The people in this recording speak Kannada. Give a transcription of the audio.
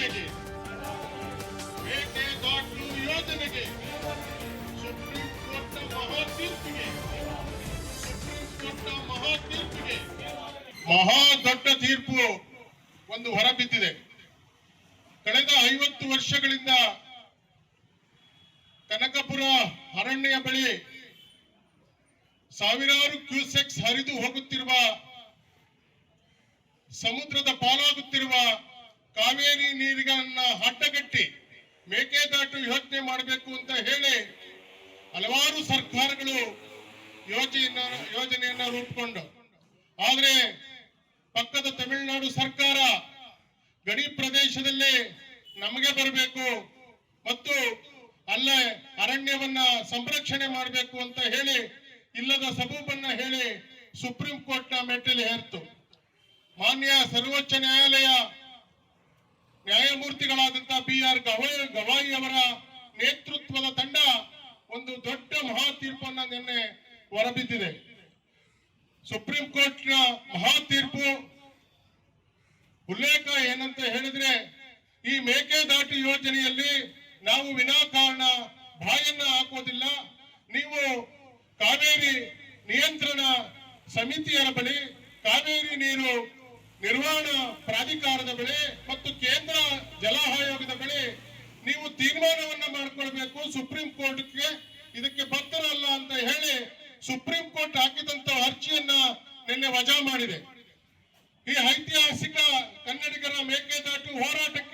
ಯೋಜನೆಗೆ ಮೇಕೆದಾಟು ಯೋಜನೆಗೆ? ಸುಪ್ರೀಂ ಕೋರ್ಟ್ ಮಹಾ ತೀರ್ಪಿಗೆ ಸುಪ್ರೀಂ ಕೋರ್ಟ್ ಮಹಾ ತೀರ್ಪಿಗೆ ಮಹಾ ದೊಡ್ಡ ತೀರ್ಪು ಒಂದು ಹೊರಬಿದ್ದಿದೆ ಕಳೆದ ಐವತ್ತು ವರ್ಷಗಳಿಂದ ಕನಕಪುರ ಅರಣ್ಯ ಬಳಿ ಸಾವಿರಾರು ಕ್ಯೂಸೆಕ್ಸ್ ಹರಿದು ಹೋಗುತ್ತಿರುವ, ಸಮುದ್ರದ ಪಾಲಾಗುತ್ತಿರುವ ಕಾವೇರಿ ನೀರಿಗನ್ನ ಹಟ್ಟಗಟ್ಟಿ ಮೇಕೆದಾಟು ಯೋಜನೆ ಮಾಡಬೇಕು ಅಂತ ಹೇಳಿ ಹಲವಾರು ಸರ್ಕಾರಗಳು ಯೋಜನೆಯನ್ನ ಯೋಜನೆಯನ್ನ ರೂಪಿಕೊಂಡು. ಆದ್ರೆ ಪಕ್ಕದ ತಮಿಳುನಾಡು ಸರ್ಕಾರ ಗಡಿ ಪ್ರದೇಶದಲ್ಲಿ ನಮಗೆ ಬರಬೇಕು ಮತ್ತು ಅಲ್ಲೇ ಅರಣ್ಯವನ್ನ ಸಂರಕ್ಷಣೆ ಮಾಡಬೇಕು ಅಂತ ಹೇಳಿ ಇಲ್ಲದ ಸಬೂಬನ್ನ ಹೇಳಿ ಸುಪ್ರೀಂ ಕೋರ್ಟ್ನ ಮೆಟ್ಟಲು ಹೇರ್ತು ಮಾನ್ಯ ಸರ್ವೋಚ್ಚ ನ್ಯಾಯಾಲಯ ನ್ಯಾಯಮೂರ್ತಿಗಳಾದಂತಹ ಬಿ ಆರ್ ಗವಾಯಿ ಅವರ ನೇತೃತ್ವದ ತಂಡ ಒಂದು ದೊಡ್ಡ ಮಹಾ ತೀರ್ಪನ್ನ ನಿನ್ನೆ ಹೊರಬಿದ್ದಿದೆ. ಸುಪ್ರೀಂ ಕೋರ್ಟ್ನ ಮಹಾ ತೀರ್ಪು ಉಲ್ಲೇಖ ಏನಂತ ಹೇಳಿದ್ರೆ, ಈ ಮೇಕೆದಾಟು ಯೋಜನೆಯಲ್ಲಿ ನಾವು ವಿನಾಕಾರಣ ಬಾಯನ್ನ ಹಾಕೋದಿಲ್ಲ. ನೀವು ಕಾವೇರಿ ನಿಯಂತ್ರಣ ಸಮಿತಿಯರ ಬಳಿ ಕಾವೇರಿ ನೀರು ನಿರ್ವಹಣಾ ಪ್ರಾಧಿಕಾರದ ಬಳಿ ಮತ್ತು ಕೇಂದ್ರ ಜಲ ಆಯೋಗದ ಬಳಿ ನೀವು ತೀರ್ಮಾನವನ್ನ ಮಾಡಿಕೊಳ್ಬೇಕು. ಸುಪ್ರೀಂ ಕೋರ್ಟ್ಗೆ ಇದಕ್ಕೆ ಬದ್ಧರಲ್ಲ ಅಂತ ಹೇಳಿ ಸುಪ್ರೀಂ ಕೋರ್ಟ್ ಹಾಕಿದಂತ ಅರ್ಜಿಯನ್ನ ನಿನ್ನೆ ವಜಾ ಮಾಡಿದೆ. ಈ ಐತಿಹಾಸಿಕ ಕನ್ನಡಿಗರ ಮೇಕೆದಾಟು ಹೋರಾಟಕ್ಕೆ